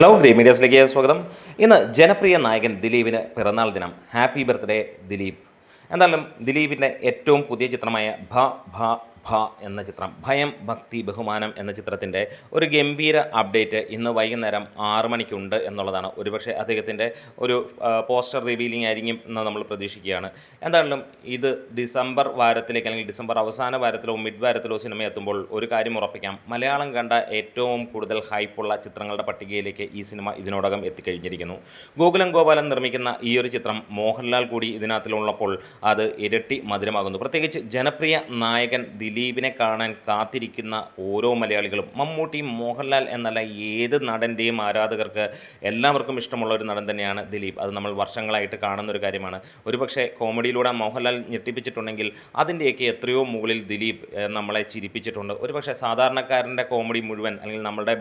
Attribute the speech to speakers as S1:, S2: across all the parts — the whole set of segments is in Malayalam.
S1: ഹലോ ഗ്രേ മീഡിയസിലേക്ക് സ്വാഗതം. ഇന്ന് ജനപ്രിയ നായകൻ ദിലീപിന് പിറന്നാൾ ദിനം. Happy birthday Dileep. എന്തായാലും ദിലീപിന്റെ ഏറ്റവും പുതിയ ചിത്രമായ ഭ ഭ ഭ എന്ന ചിത്രം ഭയം ഭക്തി ബഹുമാനം എന്ന ചിത്രത്തിന്റെ ഒരു ഗംഭീര അപ്ഡേറ്റ് ഇന്ന് വൈകുന്നേരം ആറ് മണിക്കുണ്ട് എന്നുള്ളതാണ്. ഒരുപക്ഷെ അദ്ദേഹത്തിന്റെ ഒരു പോസ്റ്റർ റിവീലിംഗ് ആയിരിക്കും എന്ന് നമ്മൾ പ്രതീക്ഷിക്കുകയാണ്. എന്തായാലും ഇത് ഡിസംബർ വാരത്തിലേക്ക് അല്ലെങ്കിൽ ഡിസംബർ അവസാന വാരത്തിലോ മിഡ് വാരത്തിലോ സിനിമ എത്തുമ്പോൾ ഒരു കാര്യം ഉറപ്പിക്കാം. മലയാളം കണ്ട ഏറ്റവും കൂടുതൽ ഹൈപ്പുള്ള ചിത്രങ്ങളുടെ പട്ടികയിലേക്ക് ഈ സിനിമ ഇതിനോടകം എത്തിക്കഴിഞ്ഞിരിക്കുന്നു. ഗോകുലം ഗോപാലൻ നിർമ്മിക്കുന്ന ഈ ഒരു ചിത്രം മോഹൻലാൽ കൂടി ഇതിനകത്തിലുള്ളപ്പോൾ അത് ഇരട്ടി മധുരമാകുന്നു. പ്രത്യേകിച്ച് ജനപ്രിയ നായകൻ ദിലീപിനെ കാണാൻ കാത്തിരിക്കുന്ന ഓരോ മലയാളികളും. മമ്മൂട്ടി മോഹൻലാൽ എന്നല്ല ഏത് നടന്റെയും ആരാധകർക്ക് എല്ലാവർക്കും ഇഷ്ടമുള്ള ഒരു നടൻ തന്നെയാണ് ദിലീപ്. അത് നമ്മൾ വർഷങ്ങളായിട്ട് കാണുന്ന ഒരു കാര്യമാണ്. ഒരുപക്ഷെ കോമഡിയിലൂടെ മോഹൻലാൽ ഞെട്ടിപ്പിച്ചിട്ടുണ്ടെങ്കിൽ അതിന്റെയൊക്കെ എത്രയോ മുകളിൽ ദിലീപ് നമ്മളെ ചിരിപ്പിച്ചിട്ടുണ്ട്. ഒരുപക്ഷെ സാധാരണക്കാരന്റെ കോമഡി മുഴുവൻ അല്ലെങ്കിൽ നമ്മുടെ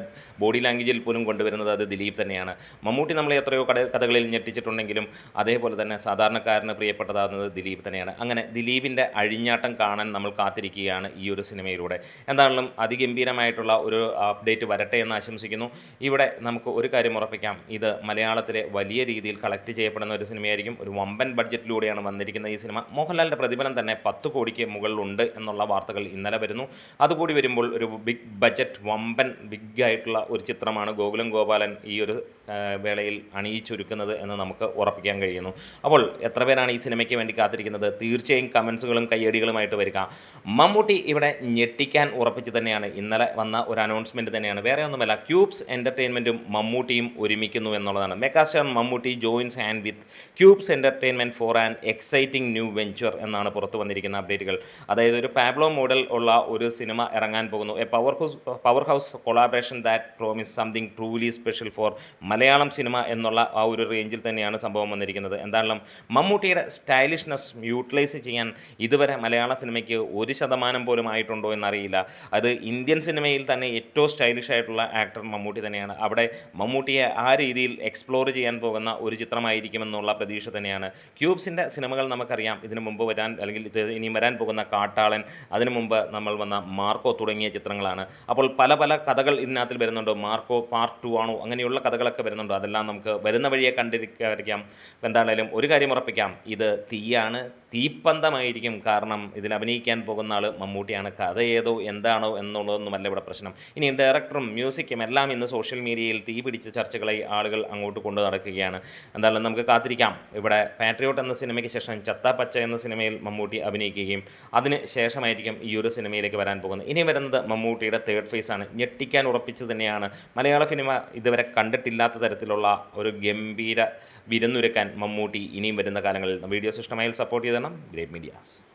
S1: ബോഡി ലാംഗ്വേജിൽ പോലും കൊണ്ടുവരുന്നത് അത് ദിലീപ് തന്നെയാണ്. മമ്മൂട്ടി നമ്മളെ എത്രയോ കട കഥകളിൽ ഞെട്ടിച്ചിട്ടുണ്ടെങ്കിലും അതേപോലെ തന്നെ സാധാരണക്കാരന് പ്രിയപ്പെട്ടതാകുന്നത് ദിലീപ് തന്നെയാണ്. അങ്ങനെ ദിലീപിന്റെ അഴിഞ്ഞാട്ടം കാണാൻ നമ്മൾ കാത്തിരിക്കുകയാണ്. ഈ ഒരു സിനിമയിലൂടെ. എന്താണെങ്കിലും അതിഗംഭീരമായിട്ടുള്ള ഒരു അപ്ഡേറ്റ് വരട്ടെ എന്ന് ആശംസിക്കുന്നു. ഇവിടെ നമുക്ക് ഒരു കാര്യം ഉറപ്പിക്കാം. ഇത് മലയാളത്തിലെ വലിയ രീതിയിൽ കളക്ട് ചെയ്യപ്പെടുന്ന ഒരു സിനിമയായിരിക്കും. ഒരു വമ്പൻ ബഡ്ജറ്റിലൂടെയാണ് വന്നിരിക്കുന്ന ഈ സിനിമ. മോഹൻലാലിന്റെ പ്രതിഫലം തന്നെ പത്ത് കോടിക്ക് മുകളിലുണ്ട് എന്നുള്ള വാർത്തകൾ ഇന്നലെ വരുന്നു. അതുകൂടി വരുമ്പോൾ ഒരു ബിഗ് ബഡ്ജറ്റ് വമ്പൻ ബിഗ് ആയിട്ടുള്ള ഒരു ചിത്രമാണ് ഗോകുലം ഗോപാലൻ ഈ ഒരു വേളയിൽ അണിയിച്ചൊരുക്കുന്നത് എന്ന് നമുക്ക് ഉറപ്പിക്കാൻ കഴിയുന്നു. അപ്പോൾ എത്ര പേരാണ് ഈ സിനിമയ്ക്ക് വേണ്ടി കാത്തിരിക്കുന്നത്? തീർച്ചയായും കമൻസുകളും കയ്യടികളുമായിട്ട് വരിക. മമ്മൂട്ടി ഇവിടെ ഞെട്ടിക്കാൻ ഉറപ്പിച്ച് തന്നെയാണ്. ഇന്നലെ വന്ന ഒരു അനൗൺസ്മെന്റ് തന്നെയാണ്. വേറെ ഒന്നുമല്ല ക്യൂബ്സ് എന്റർടൈൻമെന്റും മമ്മൂട്ടിയും ഒരുമിക്കുന്നു എന്നുള്ളതാണ്. Megastar Mammootty joins hand with Cubes entertainment for an exciting new venture എന്നാണ് പുറത്തു വന്നിരിക്കുന്ന അപ്ഡേറ്റുകൾ അതായത് ഒരു പാബ്ലോ മോഡൽ ഉള്ള ഒരു സിനിമ ഇറങ്ങാൻ പോകുന്നു. A powerhouse powerhouse collaboration that promise something truly special for Malayalam cinema എന്നുള്ള ആ ഒരു റേഞ്ചിൽ തന്നെയാണ് സംഭവം വന്നിരിക്കുന്നത്. എന്തായാലും മമ്മൂട്ടിയുടെ സ്റ്റൈലിഷ്നെസ് യൂട്ടിലൈസ് ചെയ്യാൻ ഇതുവരെ മലയാള സിനിമയ്ക്ക് ഒരു ശതമാനം പോലും ആയിട്ടുണ്ടോ എന്നറിയില്ല. അത് ഇന്ത്യൻ സിനിമയിൽ തന്നെ ഏറ്റവും സ്റ്റൈലിഷ് ആയിട്ടുള്ള ആക്ടർ മമ്മൂട്ടി തന്നെയാണ്. അവിടെ മമ്മൂട്ടിയെ ആ രീതിയിൽ എക്സ്പ്ലോർ ചെയ്യാൻ പോകുന്ന ഒരു ചിത്രമായിരിക്കുമെന്നുള്ള പ്രതീക്ഷ തന്നെയാണ്. ക്യൂബ്സിന്റെ സിനിമകൾ നമുക്കറിയാം. ഇതിനു മുമ്പ് വരാൻ അല്ലെങ്കിൽ ഇത് ഇനി വരാൻ പോകുന്ന കാട്ടാളൻ അതിനു മുമ്പ് നമ്മൾ വന്ന മാർക്കോ തുടങ്ങിയ ചിത്രങ്ങളാണ്. അപ്പോൾ പല പല കഥകൾ ഇതിനകത്തിൽ വരുന്നുണ്ട്. മാർക്കോ പാർട്ട് ടു ആണോ? അങ്ങനെയുള്ള കഥകളൊക്കെ വരുന്നുണ്ട്. അതെല്ലാം നമുക്ക് വരുന്ന വഴിയെ കണ്ടിരിക്കാം എന്താണേലും ഒരു കാര്യം ഉറപ്പിക്കാം. ഇത് തീയാണ്. തീപ്പന്തമായിരിക്കും കാരണം ഇതിൽ അഭിനയിക്കാൻ പോകുന്ന ആൾ മമ്മൂട്ടിയാണ് കഥ ഏതോ എന്താണോ എന്നുള്ളതൊന്നുമല്ല ഇവിടെ പ്രശ്നം. ഇനി ഡയറക്ടറും മ്യൂസിക്കും എല്ലാം ഇന്ന് സോഷ്യൽ മീഡിയയിൽ തീ പിടിച്ച ചർച്ചകളായി ആളുകൾ അങ്ങോട്ട് കൊണ്ടു നടക്കുകയാണ്. എന്തായാലും നമുക്ക് കാത്തിരിക്കാം. ഇവിടെ പാട്രിയോട്ട് എന്ന സിനിമയ്ക്ക് ശേഷം ചത്ത പച്ച എന്ന സിനിമയിൽ മമ്മൂട്ടി അഭിനയിക്കുകയും അതിന് ശേഷമായിരിക്കും ഈ ഒരു സിനിമയിലേക്ക് വരാൻ പോകുന്നത്. ഇനി വരുന്നത് മമ്മൂട്ടിയുടെ തേർഡ് ഫേസ് ആണ്. ഞെട്ടിക്കാൻ ഉറപ്പിച്ചു തന്നെയാണ് മലയാള സിനിമ ഇതുവരെ കണ്ടിട്ടില്ലാത്ത തരത്തിലുള്ള ഒരു ഗംഭീര വിരുന്നൊരുക്കാൻ മമ്മൂട്ടി ഇനിയും വരുന്ന കാലങ്ങളിൽ. വീഡിയോസ് ഇഷ്ടമായാൽ സപ്പോർട്ട് ചെയ്തണം. Great medias